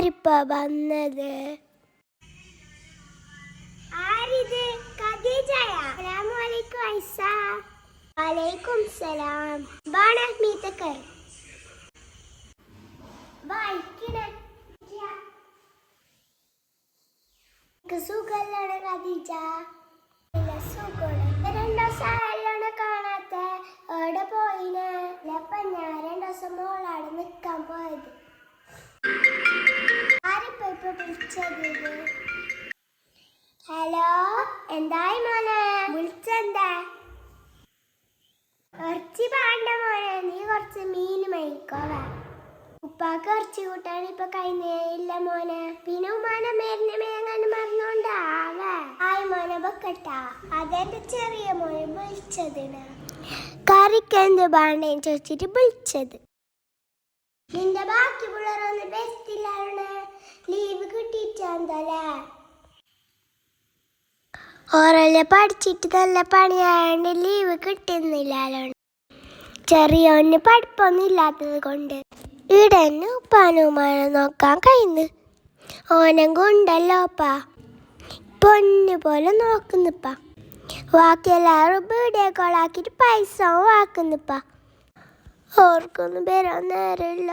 ആരിപ്പ വന്നത്? ആരിത്? ഖദീജയ. അസ്സലാമു അലൈക്കും ഐസ. വലൈക്കും സലാം. ബാണ മീത്തക്കർ വായിക്കണേ സുഖല്ലാണ് ഖദീജ? രണ്ടു കാണാത്ത. എവിടെ പോയിനെ? ഇല്ലപ്പ ഞാൻ രണ്ടു ദിവസം മോളാട് നിൽക്കാൻ പോയത്. ഹലോ എന്തായി മോനെ? വിളിച്ചെന്താ? കുറച്ച് പാണ്ട മോനെ നീ കുറച്ച് മീൻ മേടിക്കോവാ ഉപ്പാക്ക് കുറച്ച് കൂട്ടാൻ ഇപ്പൊ കഴിഞ്ഞില്ല മോനെ. പിന്നെ ഉമ്മാനെ മേരിനെ മേങ്ങാൻ മറന്നോണ്ടാവേ ആയി മോനെ വെക്കട്ടാ. അതെന്റെ ചെറിയ മോനെ വിളിച്ചതിന്. കറിക്ക് എന്ത് വേണ്ടേന്ന് ചോദിച്ചിട്ട് വിളിച്ചത്. നിന്റെ ബാക്കി പിള്ളേരൊന്നും ബെസ്റ്റില്ലാണ് ഓരല്ലേ പഠിച്ചിട്ട് നല്ല പണിയായോണ്ട് ലീവ് കിട്ടുന്നില്ലല്ലോ ചെറിയോന് പഠിപ്പൊന്നും ഇല്ലാത്തത് കൊണ്ട്. ഇവിടെ തന്നെ ഉപ്പാനും നോക്കാൻ കഴിയുന്നു. ഓനം കൊണ്ടല്ലോ ഉപ്പാ. പൊന്നു പോലെ നോക്കുന്നിപ്പാ ബാക്കിയെല്ലാവരും വീഡിയോ കോളാക്കിയിട്ട് പൈസ വാക്കുന്നിപ്പാ ഓർക്കൊന്നും വരാൻ നേരമില്ല.